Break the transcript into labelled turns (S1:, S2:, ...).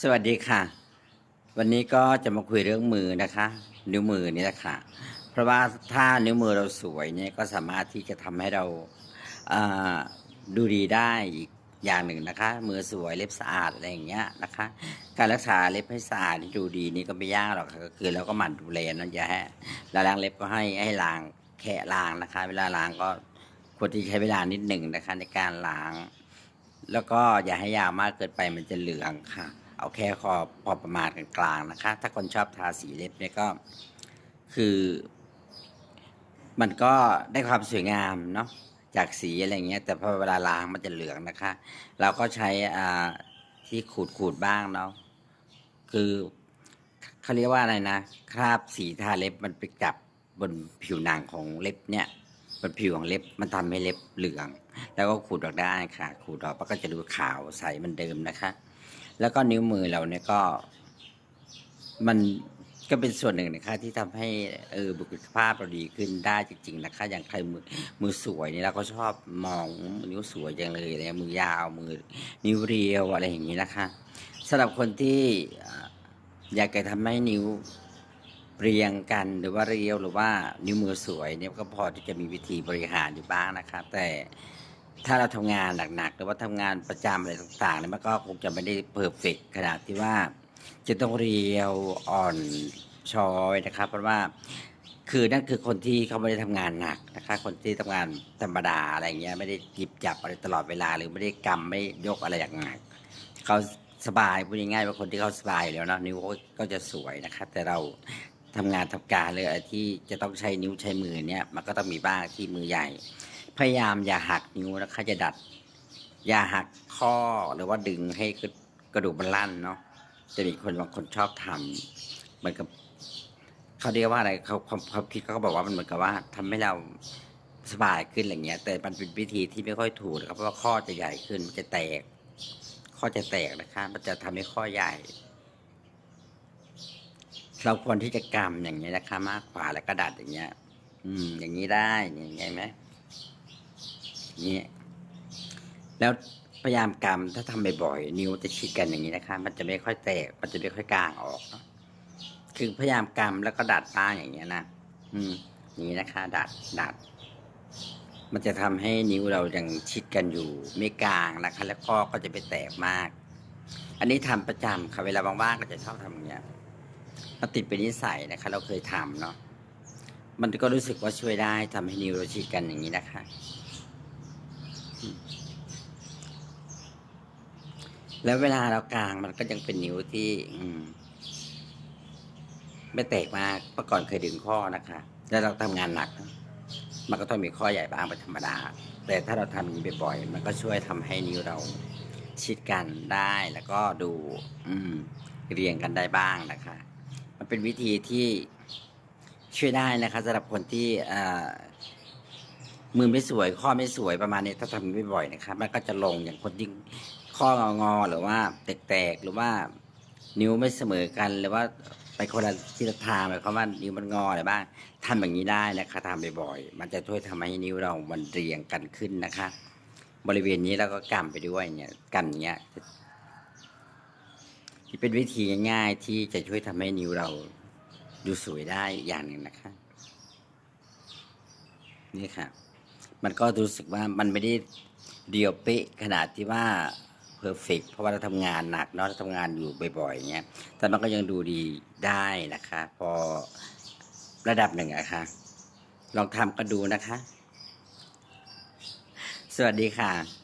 S1: สวัสดีค่ะ วันนี้ก็จะมาคุยเรื่องมือนะคะ นิ้วมือนี่แหละค่ะ เพราะว่าถ้านิ้วมือเราสวยเนี่ยก็สามารถที่จะทำให้เราดูดีได้อีกอย่างหนึ่งนะคะ มือสวยเล็บสะอาดอะไรอย่างเงี้ยนะคะ การรักษาเล็บให้สะอาดดูดีนี่ก็ไม่ยากหรอกค่ะก็คือเราก็หมั่นดูแลนะอย่าให้เวลาล้างเล็บก็ให้ให้ล้างแค่ล้างนะคะ เวลาล้างก็ควรที่ใช้เวลานิดหนึ่งนะคะ ในการล้าง แล้วก็อย่าให้ยาวมากเกินไปมันจะเหลืองค่ะ เอาแค่คอพอประมาณกลางๆนะคะ ถ้าคนชอบทาสีเล็บเนี่ยก็คือ มันก็ได้ความสวยงามเนาะจากสีอะไรเงี้ยแต่พอเวลาล้างมันจะเหลืองนะคะ เราก็ใช้อ่าที่ขูดขูดๆบ้างเนาะคือเขาเรียกว่าอะไรนะคราบสีทาเล็บมันไปจับบนผิวหนังของเล็บเนี่ยบนผิวของเล็บมันทำให้เล็บเหลือง แล้วก็ขูดออกได้ค่ะ ขูดออกมันก็จะดูขาวใสเหมือนเดิมนะคะ แล้วก็นิ้วมือเราเนี่ยก็ มันก็เป็นส่วนหนึ่งนะคะที่ทำให้เออบุคลิกภาพเราดีขึ้นได้จริง ๆ นะคะ อย่างใครมือมือสวยเนี่ยเราก็ชอบมองนิ้วสวยจังเลยอะไรมือยาวมือนิ้วเรียวอะไรอย่างนี้นะคะสำหรับคนที่อยากจะทำให้นิ้วเรียงกันหรือว่าเรียวหรือว่านิ้วมือสวยเนี่ยก็พอที่จะมีวิธีบริหารอยู่บ้างนะคะแต่ ถ้าเราทำงานหนักๆหรือว่าทำงานประจำอะไรต่างๆเนี่ยมันก็คงจะไม่ได้เพอร์เฟกขนาดที่ว่าจะต้องเรียวอ่อนช้อยนะครับ เพราะว่าคือนั่นคือคนที่เขาไม่ได้ทำงานหนักนะคะคนที่ทำงานธรรมดาอะไรเงี้ยไม่ได้หยิบจับอะไรตลอดเวลา หรือไม่ได้กำไม่ได้ยกอะไรอย่างหนัก เขาสบายพูดง่ายๆว่าคนที่เขาสบายอยู่แล้วเนาะนิ้วเขาก็จะสวยนะครับแต่เราทำงานทำการเลยที่จะต้องใช้นิ้วใช้มือเนี่ยมันก็ต้องมีบ้างที่มือใหญ่ พยายามอย่าหักนิ้วนะคะจะดัด อย่าหักข้อหรือว่าดึงให้กระดูกมันลั่นเนาะจะมีคนบางคนชอบทำเหมือนกับเขาเรียกว่าอะไรเขาความความคิดเขาก็บอกว่ามันเหมือนกับว่าทำให้เราสบายขึ้นอะไรเงี้ย แต่มันเป็นวิธีที่ไม่ค่อยถูกนะครับเพราะว่าข้อจะใหญ่ขึ้นมันจะแตก ข้อจะแตกนะคะมันจะทำให้ข้อใหญ่ เราควรที่จะกำอย่างนี้ยนะคะมากกว่าแล้วก็ดัดอย่างเงี้ย อืม อย่างนี้ได้อย่างเงี้ยไหม นี้แล้วพยายามกำถ้าทำบ่อยๆนิ้วจะชิดกันอย่างนี้นะคะ มันจะไม่ค่อยแตก มันจะไม่ค่อยกลางออก คือพยายามกำแล้วก็ดัดบ้าอย่างเงี้ยนะอืมอย่างนี้นะคะ ดัดดัด มันจะทำให้นิ้วเรายังชิดกันอยู่ไม่กลางนะคะ แล้วข้อก็จะไปแตกมาก อันนี้ทำประจำค่ะเวลาว่างๆก็จะชอบทำอย่างเงี้ยมันติดเป็นนิสัยนะคะ เราเคยทำเนาะมันก็รู้สึกว่าช่วยได้ทำให้นิ้วเราชิดกันอย่างนี้นะคะ แล้วเวลาเรากลางมันก็ยังเป็นนิ้วที่ อืม ไม่แตกมากเมื่อก่อนเคยดึงข้อนะคะ แล้วเราทำงานหนัก มันก็ต้องมีข้อใหญ่บ้างเป็นธรรมดา แต่ถ้าเราทำอย่างนี้บ่อยๆ มันก็ช่วยทำให้นิ้วเราชิดกันได้แล้วก็ดู อืม เรียงกันได้บ้างนะคะ มันเป็นวิธีที่ช่วยได้นะคะสำหรับคนที่อ่า มือไม่สวย ข้อไม่สวยประมาณนี้ถ้าทำบ่อยๆนะคะมันก็จะลงอย่างคนที่ข้ององอหรือว่าแตกๆหรือว่านิ้วไม่เสมอกันหรือว่าไปคนละทิศทางหมายความว่านิ้วมันงออะไรบ้างทำอย่างนี้ได้นะคะทำบ่อยๆมันจะช่วยทำให้นิ้วเรามันเรียงกันขึ้นนะคะ บริเวณนี้เราก็กำไปด้วยเนี่ยกันอย่างเงี้ยที่เป็นวิธีง่ายๆที่จะช่วยทำให้นิ้วเราดูสวยได้อย่างหนึ่งนะคะ นี่ค่ะ มันก็รู้สึกว่ามันไม่ได้เดียวเป๊ะขนาดที่ว่าเพอร์เฟกเพราะว่าเราทำงานหนักเนาะเราทำงานอยู่บ่อยๆอย่างเงี้ยแต่มันก็ยังดูดีได้นะคะ พอระดับหนึ่งอะคะลองทำก็ดูนะคะ สวัสดีค่ะ